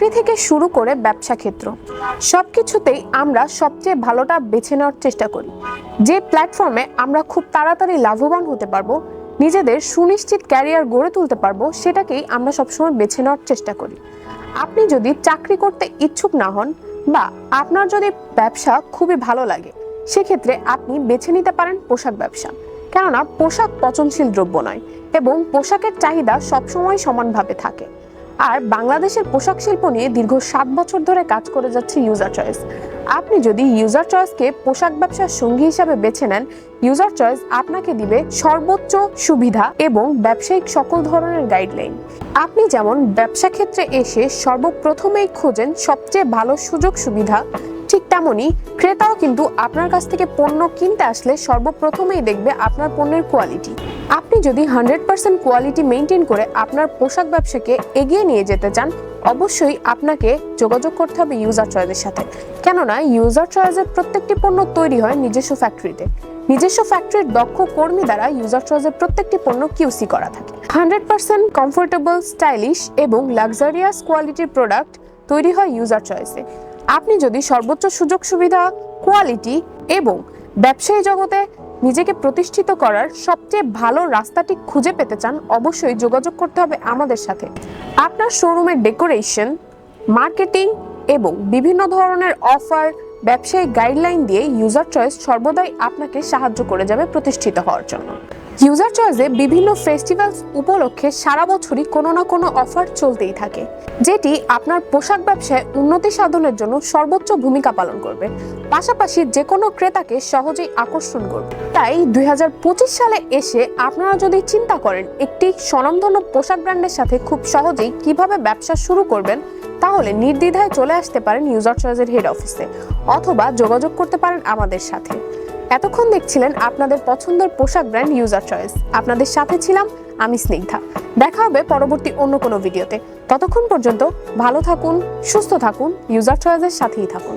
চাকরি থেকে শুরু করে ব্যবসা ক্ষেত্র। সব কিছুতেই আমরা সবচেয়ে ভালোটা বেছে নেওয়ার চেষ্টা করি। যে প্ল্যাটফর্মে আমরা খুব তাড়াতাড়ি লাভবান হতে পারব, নিজেদের সুনিশ্চিত ক্যারিয়ার গড়ে তুলতে পারব, সেটাকেই আমরা সবসময় বেছে নেওয়ার চেষ্টা করি। আপনি যদি চাকরি করতে ইচ্ছুক না হন বা আপনার যদি ব্যবসা খুবই ভালো লাগে, সেক্ষেত্রে আপনি বেছে নিতে পারেন পোশাক ব্যবসা। কেননা পোশাক পচনশীল দ্রব্য নয় এবং পোশাকের চাহিদা সবসময় সমানভাবে থাকে। আর বাংলাদেশের পোশাক শিল্প নিয়ে দীর্ঘ সাত বছর ধরে কাজ করে যাচ্ছে ইউজার চয়েস আপনি যদি ইউজার চয়েসকে পোশাক ব্যবসার সঙ্গী হিসাবে বেছে নেন ইউজার চয়েস আপনাকে দিবে সর্বোচ্চ সুবিধা এবং ব্যবসায়িক সকল ধরনের গাইডলাইন আপনি যেমন ব্যবসা ক্ষেত্রে এসে সর্বপ্রথমেই খোঁজেন সবচেয়ে ভালো সুযোগ সুবিধা, ঠিক তেমনই ক্রেতাও কিন্তু আপনার কাছ থেকে পণ্য কিনতে আসলে সর্বপ্রথমেই দেখবে আপনার পণ্যের কোয়ালিটি আপনি যদি হান্ড্রেড পার্সেন্ট কোয়ালিটি মেনটেন করে আপনার পোশাক ব্যবসাকে এগিয়ে নিয়ে যেতে চান, অবশ্যই আপনাকে যোগাযোগ করতে হবে ইউজার চয়েসের সাথে। কেননা ইউজার চয়েসের প্রত্যেকটি পণ্য তৈরি হয় নিজস্ব ফ্যাক্টরিতে নিজস্ব ফ্যাক্টরির দক্ষ কর্মী দ্বারা ইউজার চয়েসের প্রত্যেকটি পণ্য কিউসি করা থাকে। হান্ড্রেড পার্সেন্ট কমফোর্টেবল স্টাইলিশ এবং লাক্সারিয়াস কোয়ালিটির প্রোডাক্ট তৈরি হয় ইউজার চয়েসে আপনি যদি সর্বোচ্চ সুযোগ সুবিধা কোয়ালিটি এবং ব্যবসায়ী জগতে নিজেকে প্রতিষ্ঠিত করার সবচেয়ে ভালো রাস্তাটি খুঁজে পেতে চান, অবশ্যই যোগাযোগ করতে হবে আমাদের সাথে। আপনার শোরুমের ডেকোরেশন মার্কেটিং এবং বিভিন্ন ধরনের অফার ব্যবসায়িক গাইডলাইন দিয়ে ইউজার চয়েস সর্বদাই আপনাকে সাহায্য করে যাবে প্রতিষ্ঠিত হওয়ার জন্য। ইউজার চয়েসে বিভিন্ন ফেস্টিভ্যালস উপলক্ষে সারা বছরই কোনো না কোনো অফার চলতেই থাকে, যেটি আপনার পোশাক ব্যবসায় উন্নতি সাধনের জন্য সর্বোচ্চ ভূমিকা পালন করবে। পাশাপাশি যে কোনো ক্রেতাকে সহজেই আকর্ষণ করবে। তাই দুই হাজার পঁচিশ সালে এসে আপনারা যদি চিন্তা করেন, একটি স্বনামধন্য পোশাক ব্র্যান্ডের সাথে খুব সহজেই কীভাবে ব্যবসা শুরু করবেন তাহলে নির্দ্বিধায় চলে আসতে পারেন ইউজার চয়েসের হেড অফিসে অথবা যোগাযোগ করতে পারেন আমাদের সাথে। এতক্ষণ দেখছিলেন আপনাদের পছন্দের পোশাক ব্র্যান্ড ইউজার চয়েস আপনাদের সাথে ছিলাম আমি স্নিগ্ধা। দেখা হবে পরবর্তী অন্য কোনো ভিডিওতে ততক্ষণ পর্যন্ত ভালো থাকুন, সুস্থ থাকুন ইউজার চয়েসের সাথেই থাকুন।